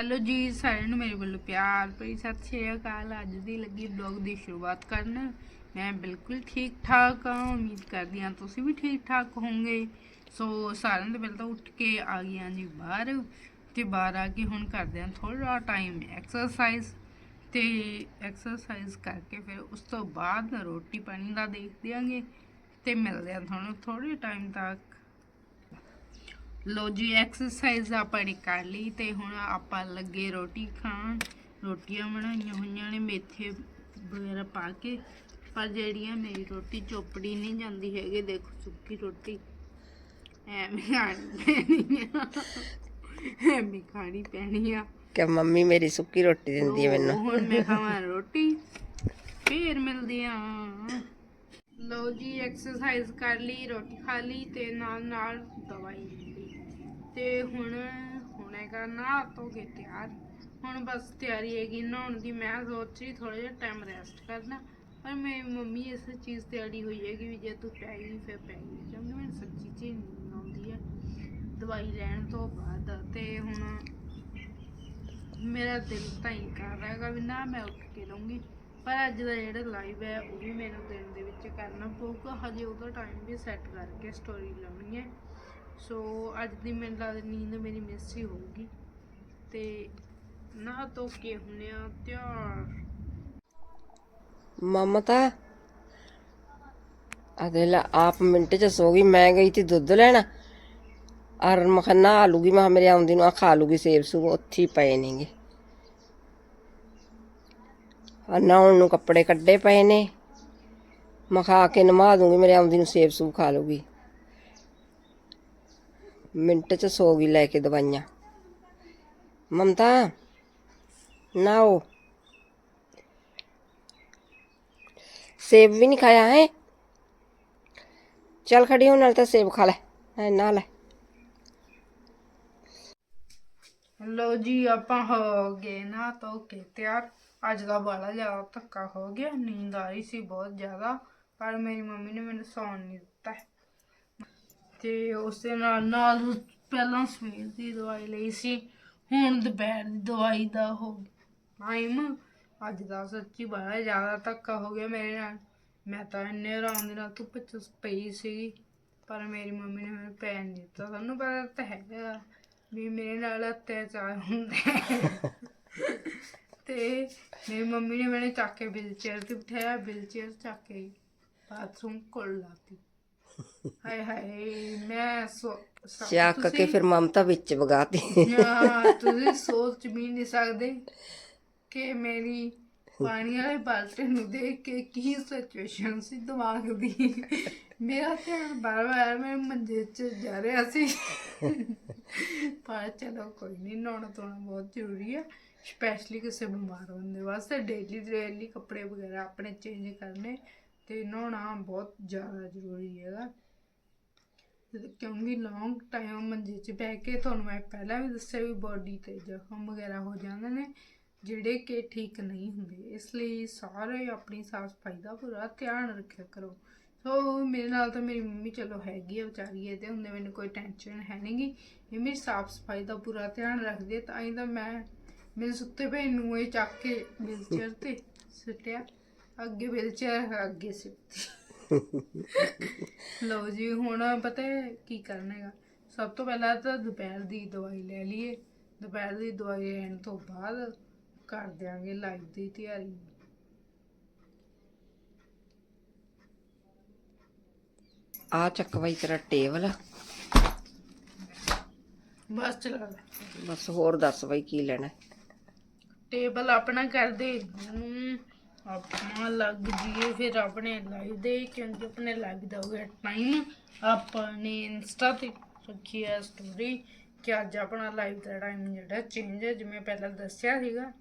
Hello ਜੀ, ਸਾਰਿਆਂ ਨੂੰ ਮੇਰੇ ਵੱਲੋਂ ਪਿਆਰ ਭਰੀ ਸਤਿ ਸ਼੍ਰੀ ਅਕਾਲ। ਅੱਜ ਦੀ ਲੱਗੀ ਵਲੌਗ ਦੀ ਸ਼ੁਰੂਆਤ ਕਰਨ। ਮੈਂ ਬਿਲਕੁਲ ਠੀਕ ਠਾਕ ਹਾਂ, ਉਮੀਦ ਕਰਦੀ ਹਾਂ ਤੁਸੀਂ ਵੀ ਠੀਕ ਠਾਕ ਹੋਵੋਗੇ। ਸੋ ਸਾਰਿਆਂ ਦੇ ਪਹਿਲਾਂ ਤਾਂ ਉੱਠ ਕੇ ਆ ਗਈਆਂ ਜੀ ਬਾਹਰ ਤੇ ਬਾਹਰ ਆ ਕੇ ਹੁਣ ਕਰਦੇ ਹਾਂ ਥੋੜਾ ਟਾਈਮ ਐਕਸਰਸਾਈਜ਼ ਤੇ ਐਕਸਰਸਾਈਜ਼ ਕਰਕੇ ਫਿਰ ਉਸ ਤੋਂ ਬਾਅਦ ਰੋਟੀ ਪਾਣੀ ਦਾ ਦੇਖ ਦਿਆਂਗੇ ਤੇ ਮਿਲਦੇ ਹਾਂ ਤੁਹਾਨੂੰ ਥੋੜੇ ਟਾਈਮ ਤੱਕ। ਲੋ ਜੀ ਐਕਸਰਸਾਈਜ਼ ਆਪਾਂ ਨੇ ਕਰ ਲਈ ਤੇ ਹੁਣ ਆਪਾਂ ਲੱਗੇ ਰੋਟੀ ਖਾਣ। ਰੋਟੀਆਂ ਬਣਾਈਆਂ ਹੋਈਆਂ ਨੇ ਮੇਥੇ ਵਗੈਰਾ ਪਾ ਕੇ। ਪਰ ਜਿਹੜੀਆਂ ਮੇਰੀ ਰੋਟੀ ਚੋਪੜੀ ਨਹੀਂ ਜਾਂਦੀ ਹੈਗੀ ਦੇਖੋ ਸੁੱਕੀ ਰੋਟੀ। ਐਵੇਂ ਖਾਣੀ ਪੈਣੀ ਆ। ਐਵੇਂ ਖਾਣੀ ਪੈਣੀ ਆ। ਕਿ ਮੰਮੀ ਮੇਰੀ ਸੁੱਕੀ ਰੋਟੀ ਦਿੰਦੀ ਹੈ ਮੈਨੂੰ। ਹੁਣ ਮੈਂ ਖਾਵਾਂ ਰੋਟੀ ਫੇਰ ਮਿਲਦੇ ਆ। ਲਓ ਜੀ ਐਕਸਰਸਾਈਜ਼ ਕਰ ਲਈ ਰੋਟੀ ਖਾ ਲਈ ਤੇ ਨਾਲ ਨਾਲ ਦਵਾਈ। ਤੇ ਹੁਣ, ਹੁਣੇ ਕਰਨਾ ਧੋ ਕੇ ਤਿਆਰ। ਹੁਣ ਬਸ ਤਿਆਰੀ ਹੈਗੀ ਨਹਾਉਣ ਦੀ। ਮੈਂ ਸੋਚ ਰਹੀ ਥੋੜਾ ਜਿਹਾ ਟਾਈਮ ਰੈਸਟ ਕਰਨਾ। ਪਰ ਮੇਰੀ ਮੰਮੀ ਇਸ ਚੀਜ਼ ਤੇ ਅੜੀ ਹੋਈ ਹੈ ਕਿ ਵੀ ਜੇ ਤੂੰ ਪੈ ਗਈ, ਫਿਰ ਪੈ ਗਈ। ਕਿਉਂਕਿ ਮੈਨੂੰ ਸੱਚੀ ਚ ਨੀਂਦ ਆਉਂਦੀ ਹੈ। ਦਵਾਈ ਲੈਣ ਤੋਂ ਬਾਅਦ ਤੇ ਹੁਣ ਮੇਰਾ ਦਿਲ ਤਾਂ ਹੀ ਕਰ ਰਿਹਾ ਹੈਗਾ ਵੀ ਨਾ ਮੈਂ ਉੱਠ ਕੇ ਲਵਾਂਗੀ ਪਰ ਅੱਜ ਦਾ ਜਿਹੜਾ ਲਾਈਵ ਹੈ, ਉਹ ਵੀ ਮੈਨੂੰ ਦਿਨ ਦੇ ਵਿੱਚ ਕਰਨਾ ਪਊਗਾ। ਹਜੇ ਉਹਦਾ ਟਾਈਮ ਵੀ ਸੈੱਟ ਕਰਕੇ ਸਟੋਰੀ ਲਾਉਣੀ ਹੈ। ਸੋ ਅੱਜ ਦੀ ਮੈਨੂੰ ਲੱਗਦਾ ਨੀਂਦ ਮੇਰੀ ਮਿਸ ਹੀ ਹੋਊਗੀ। ਤੇ ਨਾ ਧੋ ਕੇ ਹੁੰਨੇ ਆ, ਤਿਆਰ। ਮਮਤਾ ਅਦੇਲਾ ਆਪ ਮਿੰਟ ਚ ਸੋ ਗਈ, ਮੈਂ ਗਈ ਤੇ ਦੁੱਧ ਲੈਣਾ। ਔਰ ਮਖਨਾ ਲੂਗੀ ਮੈਂ ਕਿਹਾ, ਮੇਰੇ ਆਉਂਦੀ ਨੂੰ ਆ, ਖਾ ਲੂਗੀ ਸੇਬ ਸੂਬ, ਉੱਥੇ ਪਏ ਨੇਗੇ। ਆ ਨਹਾਉਣ ਨੂੰ ਕੱਪੜੇ ਕੱਢੇ ਪਏ ਨੇ। ਮੈਂ ਖਾ ਕੇ ਨਮਾ ਦੂੰਗੀ, ਮੇਰੇ ਆਉਂਦੀ ਨੂੰ ਸੇਬ ਸੂਬ ਖਾ ਲੂਗੀ। ਮਿੰਟ ਚ ਸੋ ਗਈ ਲੈ ਕੇ ਦਵਾਈਆਂ। ਮਮਤਾ, ਨਾਓ। ਸੇਬ ਵੀ ਨਹੀਂ ਖਾਇਆ ਹੈ? ਚੱਲ ਖੜੀ ਹੋ, ਨਾਲ ਤਾਂ ਸੇਬ ਖਾ ਲੈ ਐ ਨਾ ਲੈ। ਲੋ ਜੀ, ਆਪਾਂ ਹੋ ਗਏ ਨਾ ਧੋ ਕੇ ਤਿਆਰ। ਅੱਜ ਦਾ ਬੜਾ ਜ਼ਿਆਦਾ ਧੱਕਾ ਹੋ ਗਿਆ, ਨੀਂਦ ਆ ਰਹੀ ਸੀ ਬਹੁਤ ਜ਼ਿਆਦਾ, ਪਰ ਮੇਰੀ ਮੰਮੀ ਨੇ ਮੈਨੂੰ ਸੌਣ ਨਹੀਂ ਦਿੱਤਾ। ਤੇ ਉਸ ਦੇ ਨਾਲ ਨਾਲ ਪਹਿਲਾਂ ਸਵੇਰ ਦੀ ਦਵਾਈ ਲਈ ਸੀ, ਹੁਣ ਦੁਪਹਿਰ ਦੀ ਦਵਾਈ ਦਾ ਹੋ ਟਾਈਮ। ਅੱਜ ਦਾ ਸੱਚੀ ਬੜਾ ਜ਼ਿਆਦਾ ਧੱਕਾ ਹੋ ਗਿਆ ਮੇਰੇ ਨਾਲ। ਮੈਂ ਤਾਂ ਇੰਨੇ ਆਰਾਮ ਦੇ ਨਾਲ ਧੁੱਪ ਚ ਪਈ ਸੀ ਪਰ ਮੇਰੀ ਮੰਮੀ ਨੇ ਮੈਨੂੰ ਪੈਣ ਨਹੀਂ ਦਿੱਤਾ। ਤੁਹਾਨੂੰ ਪਤਾ ਤਾਂ ਹੈਗਾ ਵੀ ਮੇਰੇ ਨਾਲ ਅਤਿਆਚਾਰ ਹੁੰਦਾ ਹੈ। ਤੇ ਮੇਰੀ ਮੰਮੀ ਨੇ ਮੈਨੂੰ ਚੱਕ ਕੇ ਵੀਲਚੇਅਰ ਤੇ ਬਿਠਾਇਆ ਵੀਲਚੇਅਰ ਚੱਕ ਕੇ ਬਾਥਰੂਮ ਕੋਲ ਲਾਤੀ ਹਾਏ ਹਾਏ ਮੈਂ ਸੋ ਚੱਕ ਕੇ ਫਿਰ ਮਮਤਾ ਵਿੱਚ ਵਗਾਤੀ। ਹਾਂ, ਤੁਸੀਂ ਸੋਚ ਵੀ ਨਹੀਂ ਸਕਦੇ ਕਿ ਮੇਰੀ ਪਾਣੀ ਵਾਲੇ ਬਾਲਟੇ ਨੂੰ ਦੇਖ ਕੇ ਕੀ ਸਿਚੁਏਸ਼ਨ ਸੀ ਦਿਮਾਗ ਦੀ। ਮੇਰਾ ਧਿਆਨ ਬਾਰ-ਬਾਰ ਮੈਂ ਮੰਜੇ 'ਚ ਜਾ ਰਿਹਾ ਸੀ। ਪਰ ਚਲੋ ਕੋਈ ਨਹੀਂ ਨਹਾਉਣਾ ਧੋਣਾ ਬਹੁਤ ਜ਼ਰੂਰੀ ਹੈ ਸਪੈਸ਼ਲੀ ਕਿਸੇ ਬਿਮਾਰ ਬੰਦੇ ਵਾਸਤੇ ਡੇਲੀ ਡੇਲੀ ਕੱਪੜੇ ਵਗੈਰਾ ਆਪਣੇ ਚੇਂਜ ਕਰਨੇ ਤੇ ਨਹਾਉਣਾ ਬਹੁਤ ਜ਼ਿਆਦਾ ਜ਼ਰੂਰੀ ਹੈਗਾ। ਕਿਉਂਕਿ ਲੌਂਗ ਟਾਈਮ ਮੰਜੇ 'ਚ ਬਹਿ ਕੇ ਤੁਹਾਨੂੰ ਮੈਂ ਪਹਿਲਾਂ ਵੀ ਦੱਸਿਆ ਵੀ ਬਾਡੀ ਤੇ ਜ਼ਖਮ ਵਗੈਰਾ ਹੋ ਜਾਂਦੇ ਨੇ, ਜਿਹੜੇ ਕਿ ਠੀਕ ਨਹੀਂ ਹੁੰਦੇ। ਇਸ ਲਈ ਸਾਰੇ ਆਪਣੀ ਸਾਫ਼ ਸਫ਼ਾਈ ਦਾ ਪੂਰਾ ਧਿਆਨ ਰੱਖਿਆ ਕਰੋ। ਸੋ ਮੇਰੇ ਨਾਲ ਤਾਂ ਮੇਰੀ ਮੰਮੀ ਚਲੋ ਹੈਗੀ ਆ ਵਿਚਾਰੀ, ਇਹਦੇ ਹੁੰਦੇ ਮੈਨੂੰ ਕੋਈ ਟੈਨਸ਼ਨ ਹੈ ਨਹੀਂਗੀ ਇਹ ਮੇਰੀ ਸਾਫ਼ ਸਫ਼ਾਈ ਦਾ ਪੂਰਾ ਧਿਆਨ ਰੱਖਦੀ ਹੈ ਤਾਂ ਹੀ ਤਾਂ ਮੈਂ ਮੇਰੇ ਸੁੱਤੇ ਪਏ ਨੂੰ ਇਹ ਚੱਕ ਕੇ ਵੀਲਚੇਅਰ ਤੇ ਸੁੱਟਿਆ। ਅੱਗੇ ਵੀਲਚੇਅਰ ਅੱਗੇ ਸਿੱਟੀ। ਲਓ ਜੀ ਹੁਣ ਪਤਾ ਹੈ ਕੀ ਕਰਨਾ ਹੈਗਾ? ਸਭ ਤੋਂ ਪਹਿਲਾਂ ਤਾਂ ਦੁਪਹਿਰ ਦੀ ਦਵਾਈ ਲੈ ਲਈਏ। ਦੁਪਹਿਰ ਦੀ ਦਵਾਈ ਲੈਣ ਤੋਂ ਬਾਅਦ ਕਰ ਦਿਆਂਗੇ ਲਾਈਵ ਦੀ ਤਿਆਰੀ। ਆ ਚੱਕ ਬਾਈ ਤੇਰਾ ਟੇਬਲ। ਬਸ ਚਲਾ ਲੈ। ਬਸ ਹੋਰ ਦੱਸ ਬਾਈ ਕੀ ਲੈਣਾ। ਟੇਬਲ ਆਪਣਾ ਕਰ ਦੇ। ਹਮ, ਆਪਾਂ ਲੱਗ ਜੀਏ ਫਿਰ ਆਪਣੇ ਲਾਈਵ ਦੇ, ਕਿਉਂਕਿ ਆਪਣੇ ਲਾਈਵ ਦਾ ਹੋ ਟਾਈਮ ਆਪਾਂ ਨੇ ਇੰਸਟਾ ਤੇ ਰੱਖੀ ਹੈ ਸਟੋਰੀ ਕਿ ਅੱਜ ਆਪਣਾ ਲਾਈਵ ਦਾ ਟਾਈਮ ਜਿਹੜਾ ਚੇਂਜ ਹੈ, ਜਿਵੇਂ ਪਹਿਲਾਂ ਦੱਸਿਆ ਸੀਗਾ।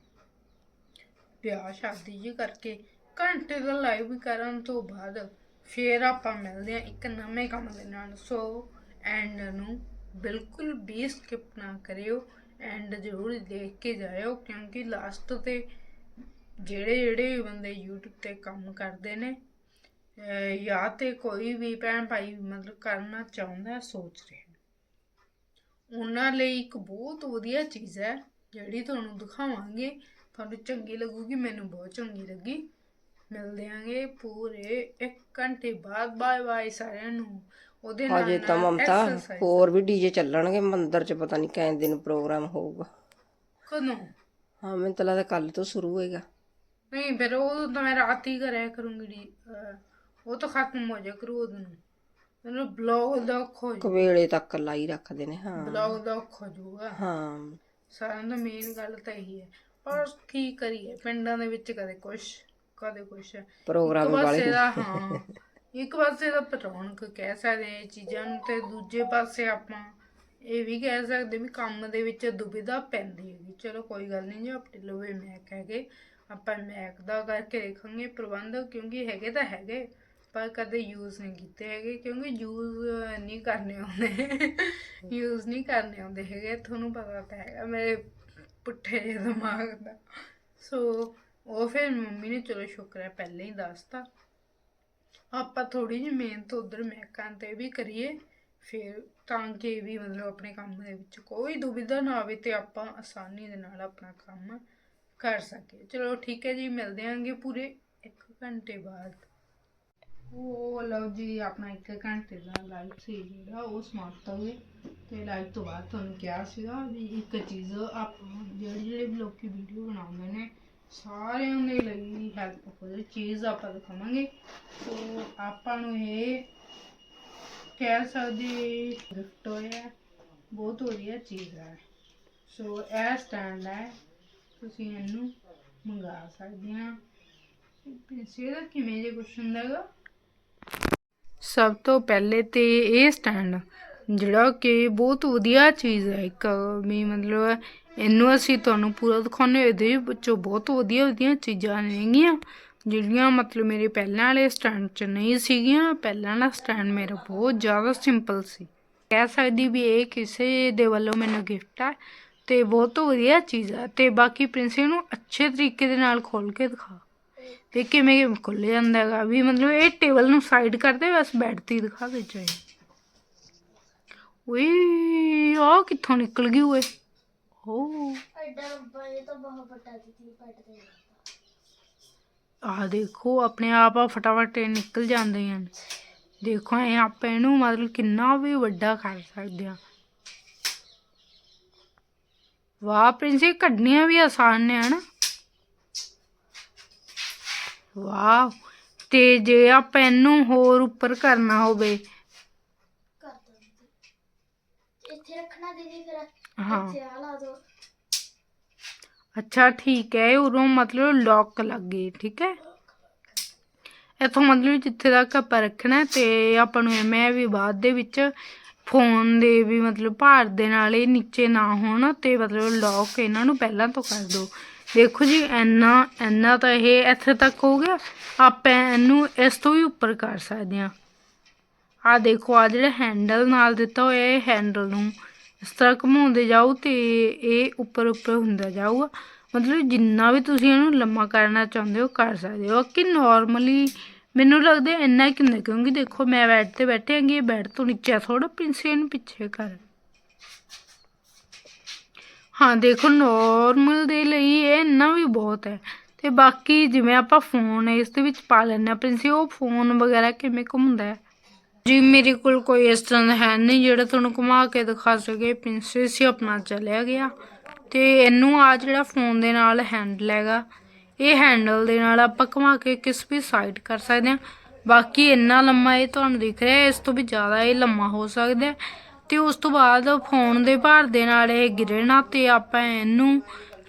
ਵਿਆਹ ਸ਼ਾਦੀ ਜੀ ਕਰਕੇ ਘੰਟੇ ਦਾ ਲਾਈਵ ਕਰਨ ਤੋਂ ਬਾਅਦ ਫਿਰ ਆਪਾਂ ਮਿਲਦੇ ਹਾਂ ਇੱਕ ਨਵੇਂ ਕੰਮ ਦੇ ਨਾਲ। ਸੋ ਐਂਡ ਨੂੰ ਬਿਲਕੁਲ ਵੀ ਸਕਿਪ ਨਾ ਕਰਿਓ। ਐਂਡ ਜ਼ਰੂਰ ਦੇਖ ਕੇ ਜਾਇਓ, ਕਿਉਂਕਿ ਲਾਸਟ ਤੇ ਜਿਹੜੇ ਜਿਹੜੇ ਬੰਦੇ YouTube ਤੇ ਕੰਮ ਕਰਦੇ ਨੇ ਜਾਂ ਤੇ ਕੋਈ ਵੀ ਭੈਣ ਭਾਈ ਮਤਲਬ ਕਰਨਾ ਚਾਹੁੰਦਾ ਸੋਚ ਰਿਹਾ ਉਹਨਾਂ ਲਈ ਇੱਕ ਬਹੁਤ ਵਧੀਆ ਚੀਜ਼ ਹੈ ਜਿਹੜੀ ਤੁਹਾਨੂੰ ਦਿਖਾਵਾਂਗੇ। ਤੁਹਾਨੂੰ ਚੰਗੀ ਲੱਗੂਗੀ ਮੈਨੂੰ ਬਹੁਤ ਚੰਗੀ ਲੱਗੀ। ਮਿਲਦੇ ਆਂਗੇ ਪੂਰੇ 1 ਘੰਟੇ ਬਾਅਦ। ਬਾਏ ਬਾਏ ਸਾਰਿਆਂ ਨੂੰ। ਉਹਦੇ ਨਾਲ ਤਾਂ ਮਮਤਾ। ਹੋਰ ਵੀ ਡੀਜੇ ਚੱਲਣਗੇ ਮੰਦਿਰ 'ਚ ਪਤਾ ਨਹੀਂ ਕਿੰਨੇ ਦਿਨ ਪ੍ਰੋਗਰਾਮ ਹੋਊਗਾ। ਕਦੋਂ? ਹਾਂ ਮੈਨੂੰ ਤਾਂ ਲੱਗਦਾ ਕੱਲ ਤੋਂ ਸ਼ੁਰੂ ਹੋਏਗਾ। ਨਹੀਂ ਫਿਰ ਉਹ ਤਾਂ ਮੈਂ ਰਾਤ ਹੀ ਕਰਿਆ ਕਰੂੰਗੀ ਡੀ ਅਹ, ਉਹ ਤਾਂ ਖਤਮ ਹੋ ਜਾ ਕਰੂ ਉਹਨੂੰ ਮੈਨੂੰ ਬਲੌਗ ਦਾ ਖੋ ਕਵੇਲੇ ਤੱਕ ਲਾਈ ਰੱਖਦੇ ਨੇ ਹਾਂ। ਬਲੌਗ ਦਾ ਖੋ ਜਾਊਗਾ। ਹਾਂ। ਸਾਰਿਆਂ ਦਾ ਮੇਨ ਗੱਲ ਤਾਂ ਇਹੀ ਹੈ। ਪਰ ਕੀ ਕਰੀਏ ਪਿੰਡਾਂ ਦੇ ਵਿੱਚ ਕਦੇ ਕੁਛ ਕਦੇ ਕੁਛ। ਇੱਕ ਪ੍ਰੋਗਰਾਮ ਪਾਸੇ ਵਾਲੇ ਦਾ ਹਾਂ। ਇੱਕ ਪਾਸੇ ਦਾ ਪਟਰੌਣਕ ਕਹਿ ਸਕਦੇ ਹਾਂ ਇਹ ਚੀਜ਼ਾਂ ਨੂੰ ਤੇ ਦੂਜੇ ਪਾਸੇ ਆਪਾਂ ਇਹ ਵੀ ਕਹਿ ਸਕਦੇ ਵੀ ਕੰਮ ਦੇ ਵਿੱਚ ਦੁਬਿਧਾ ਪੈਂਦੀ ਹੈਗੀ। ਚਲੋ ਕੋਈ ਗੱਲ ਨਹੀਂ ਜੀ ਆਪਣੇ ਲੋਵੇ ਮੈਕ ਹੈਗੇ ਆਪਾਂ ਮੈਕ ਦਾ ਕਰਕੇ ਦੇਖਾਂਗੇ ਪ੍ਰਬੰਧ, ਕਿਉਂਕਿ ਹੈਗੇ ਤਾਂ ਹੈਗੇ, ਪਰ ਕਦੇ ਯੂਜ਼ ਨਹੀਂ ਕੀਤੇ ਹੈਗੇ, ਕਿਉਂਕਿ ਯੂਜ਼ ਨਹੀਂ ਕਰਨੇ ਆਉਂਦੇ। ਯੂਜ਼ ਨਹੀਂ ਕਰਨੇ ਆਉਂਦੇ ਹੈਗੇ, ਤੁਹਾਨੂੰ ਪਤਾ ਤਾਂ ਹੈਗਾ, ਮੇਰੇ ਪੁੱਠੇ ਜਿਹੇ ਦਿਮਾਗ ਦਾ। ਸੋ ਉਹ ਫਿਰ ਮੰਮੀ ਨੇ, ਚਲੋ ਸ਼ੁਕਰ ਹੈ, ਪਹਿਲਾਂ ਹੀ ਦੱਸਤਾ। ਆਪਾਂ ਥੋੜੀ ਜਿਹੀ ਮਿਹਨਤ ਉਧਰ ਮੈਕਾਂ ਤੇ ਵੀ ਕਰੀਏ, ਫਿਰ ਤਾਂ ਕਿ ਵੀ ਮਤਲਬ ਆਪਣੇ ਕੰਮ ਦੇ ਵਿੱਚ ਕੋਈ ਦੁਵਿਧਾ ਨਾ ਆਵੇ ਤੇ ਆਪਾਂ ਆਸਾਨੀ ਦੇ ਨਾਲ ਆਪਣਾ ਕੰਮ ਕਰ ਸਕੇ। ਚਲੋ ਠੀਕ ਹੈ ਜੀ, ਮਿਲਦੇ ਆਂਗੇ ਪੂਰੇ 1 ਘੰਟੇ ਬਾਅਦ। ਉਹ ਲਓ ਜੀ, ਆਪਣਾ 1 ਘੰਟੇ ਦਾ ਲਾਈਵ ਸੀ ਜਿਹੜਾ, ਉਹ ਸਮਾਪਤ ਹੋ ਗਿਆ। ਤੇ ਲਾਈਵ ਤੋਂ ਬਾਅਦ ਤੁਹਾਨੂੰ ਕਿਹਾ ਸੀਗਾ ਵੀ ਇੱਕ ਚੀਜ਼ ਆਪਾਂ ਜਿਹੜੇ ਜਿਹੜੇ ਵੀ ਲੋਕੀ ਵੀਡੀਓ ਬਣਾਉਂਦੇ ਨੇ, ਸਾਰਿਆਂ ਦੇ ਲਈ ਹੈਲਪਫੁਲ ਚੀਜ਼ ਆਪਾਂ ਦਿਖਾਵਾਂਗੇ। ਸੋ ਆਪਾਂ ਨੂੰ ਇਹ ਕਹਿ ਸਕਦੇ ਗਿਫਟ ਹੋਇਆ, ਬਹੁਤ ਵਧੀਆ ਚੀਜ਼ ਹੈ। ਸੋ ਇਹ ਸਟੈਂਡ ਹੈ। ਤੁਸੀਂ ਇਹਨੂੰ ਮੰਗਾ ਸਕਦੇ ਆ। ਪੈਸੇ ਦਾ ਕਿਵੇਂ ਜੇ ਕੁਛ ਹੁੰਦਾ ਸਭ ਤੋਂ ਪਹਿਲੇ ਤੇ ਇਹ ਸਟੈਂਡ ਜਿਹੜਾ ਕਿ ਬਹੁਤ ਵਧੀਆ ਚੀਜ਼ ਹੈ ਇੱਕ ਵੀ ਮਤਲਬ ਇਹਨੂੰ ਅਸੀਂ ਤੁਹਾਨੂੰ ਪੂਰਾ ਦਿਖਾਉਂਦੇ ਇਹਦੇ ਵਿੱਚੋਂ ਬਹੁਤ ਵਧੀਆ ਵਧੀਆ ਚੀਜ਼ਾਂ ਨੇਗੀਆਂ, ਜਿਹੜੀਆਂ ਮਤਲਬ ਮੇਰੇ ਪਹਿਲਾਂ ਵਾਲੇ ਸਟੈਂਡ 'ਚ ਨਹੀਂ ਸੀਗੀਆਂ। ਪਹਿਲਾਂ ਵਾਲਾ ਸਟੈਂਡ ਮੇਰਾ ਬਹੁਤ ਜ਼ਿਆਦਾ ਸਿੰਪਲ ਸੀ। ਕਹਿ ਸਕਦੀ ਵੀ ਇਹ ਕਿਸੇ ਦੇ ਵੱਲੋਂ ਮੈਨੂੰ ਗਿਫਟ ਹੈ ਤੇ ਬਹੁਤ ਵਧੀਆ ਚੀਜ਼ ਹੈ ਤੇ ਬਾਕੀ ਪ੍ਰਿੰਸ ਨੂੰ ਅੱਛੇ ਤਰੀਕੇ ਦੇ ਨਾਲ ਖੋਲ ਕੇ ਦਿਖਾ। ਤੇ ਕਿਵੇਂ ਖੁੱਲ ਜਾਂਦਾ ਹੈਗਾ। ਵੀ ਮਤਲਬ ਇਹ ਟੇਬਲ ਨੂੰ ਸਾਈਡ ਕਰਦੇ ਬਸ ਬੈੱਡ ਤੇ ਹੀ ਦਿਖਾ ਦੇ ਚਾਹੇ ਓਏ ਆ ਕਿੱਥੋਂ ਨਿਕਲ ਗਈ ਓਏ। ਓ। ਆ ਦੇਖੋ ਆਪਣੇ ਆਪ ਆ ਫਟਾਫਟ ਇਹ ਨਿਕਲ ਜਾਂਦੇ ਹਨ। ਦੇਖੋ ਐ ਆਪਾਂ ਇਹਨੂੰ ਮਤਲਬ ਕਿੰਨਾ ਵੀ ਵੱਡਾ ਕਰ ਸਕਦੇ ਆ ਵਾਹ ਪ੍ਰਿੰਸ ਕੱਢਣੀਆਂ ਵੀ ਆਸਾਨ ਨੇ ਹਨਾ? ਵਾਹ ਤੇ ਜੇ ਆਪਾਂ ਇਹਨੂੰ ਹੋਰ ਉੱਪਰ ਕਰਨਾ ਹੋਵੇ। ਇੱਥੇ ਰੱਖਣਾ ਦੀਦੀ ਫਿਰ ਹਾਂ। ਇੱਥੇ ਆ ਲਾ ਦੋ। ਅੱਛਾ ਠੀਕ ਹੈ ਉਰੋਂ ਮਤਲਬ ਲੌਕ ਲੱਗ ਠੀਕ ਹੈ? ਇਥੋਂ ਮਤਲਬ ਜਿੱਥੇ ਤੱਕ ਆਪਾਂ ਰੱਖਣਾ ਤੇ ਆਪਾਂ ਨੂੰ ਐਵੇਂ ਵੀ ਬਾਅਦ ਦੇ ਵਿੱਚ ਫੋਨ ਦੇ ਵੀ ਮਤਲਬ ਭਾਰ ਦੇ ਨਾਲ ਇਹ ਨੀਚੇ ਨਾ ਹੋਣ ਤੇ ਮਤਲਬ ਲੌਕ ਇਹਨਾਂ ਨੂੰ ਪਹਿਲਾਂ ਤੋਂ ਕਰ ਦਿਓ। ਦੇਖੋ ਜੀ, ਇੰਨਾ ਇੰਨਾ ਤਾਂ ਇਹ ਇੱਥੇ ਤੱਕ ਹੋ ਗਿਆ। ਆਪਾਂ ਇਹਨੂੰ ਇਸ ਤੋਂ ਵੀ ਉੱਪਰ ਕਰ ਸਕਦੇ ਹਾਂ। ਆ ਦੇਖੋ ਆ ਜਿਹੜਾ ਹੈਂਡਲ ਨਾਲ ਦਿੱਤਾ ਹੋਇਆ ਇਹ ਹੈਂਡਲ ਨੂੰ, ਇਸ ਤਰ੍ਹਾਂ ਘੁਮਾਉਂਦੇ ਜਾਓ ਤੇ ਇਹ ਉੱਪਰ ਉੱਪਰ ਹੁੰਦਾ ਜਾਊਗਾ। ਮਤਲਬ ਜਿੰਨਾ ਵੀ ਤੁਸੀਂ ਇਹਨੂੰ ਲੰਮਾ ਕਰਨਾ ਚਾਹੁੰਦੇ ਹੋ, ਕਰ ਸਕਦੇ ਹੋ। ਕਿ ਨਾਰਮਲੀ ਮੈਨੂੰ ਲੱਗਦਾ ਇੰਨਾ ਕਿ ਹੁੰਦਾ ਕਿਉਂਕਿ ਦੇਖੋ ਮੈਂ ਬੈੱਡ ਤੇ ਬੈਠੇ ਆਂਗੀ ਇਹ ਬੈੱਡ ਤੋਂ ਨੀਚੇ ਥੋੜਾ ਪਿੰਸੇ ਨੂੰ ਪਿੱਛੇ ਕਰ। ਹਾਂ, ਦੇਖੋ ਨੋਰਮਲ ਦੇ ਲਈ ਇਹ ਇੰਨਾ ਵੀ ਬਹੁਤ ਹੈ। ਤੇ ਬਾਕੀ ਜਿਵੇਂ ਆਪਾਂ ਫੋਨ ਇਸ ਦੇ ਵਿੱਚ ਪਾ ਲੈਂਦੇ ਆ ਪ੍ਰਿੰਸੀ ਉਹ ਫੋਨ ਵਗੈਰਾ ਕਿਵੇਂ ਘੁੰਮਦਾ ਹੈ? ਜੀ, ਮੇਰੇ ਕੋਲ ਕੋਈ ਇਸ ਤਰ੍ਹਾਂ ਦਾ ਹੈ ਨਹੀਂ, ਜਿਹੜਾ ਤੁਹਾਨੂੰ ਘੁਮਾ ਕੇ ਦਿਖਾ ਸਕੇ। ਪ੍ਰਿੰਸੀ ਸੀ ਆਪਣਾ ਚਲਿਆ ਗਿਆ। ਤੇ ਇਹਨੂੰ ਆ ਜਿਹੜਾ ਫੋਨ ਦੇ ਨਾਲ ਹੈਂਡਲ ਹੈਗਾ ਇਹ ਹੈਂਡਲ ਦੇ ਨਾਲ ਆਪਾਂ ਘੁਮਾ ਕੇ ਕਿਸ ਵੀ ਸਾਈਡ ਕਰ ਸਕਦੇ ਹਾਂ। ਬਾਕੀ ਇੰਨਾ ਲੰਮਾ ਇਹ ਤੁਹਾਨੂੰ ਦਿਖ ਰਿਹਾ, ਇਸ ਤੋਂ ਵੀ ਜ਼ਿਆਦਾ ਇਹ ਲੰਮਾ ਹੋ ਸਕਦਾ ਹੈ। ਤੇ ਉਸ ਤੋਂ ਬਾਅਦ ਫੋਨ ਦੇ ਭਾਰ ਦੇ ਨਾਲ ਇਹ ਗਿਰੇ ਨਾ ਤੇ ਆਪਾਂ ਇਹਨੂੰ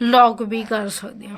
ਲੌਕ ਵੀ ਕਰ ਸਕਦੇ ਹਾਂ।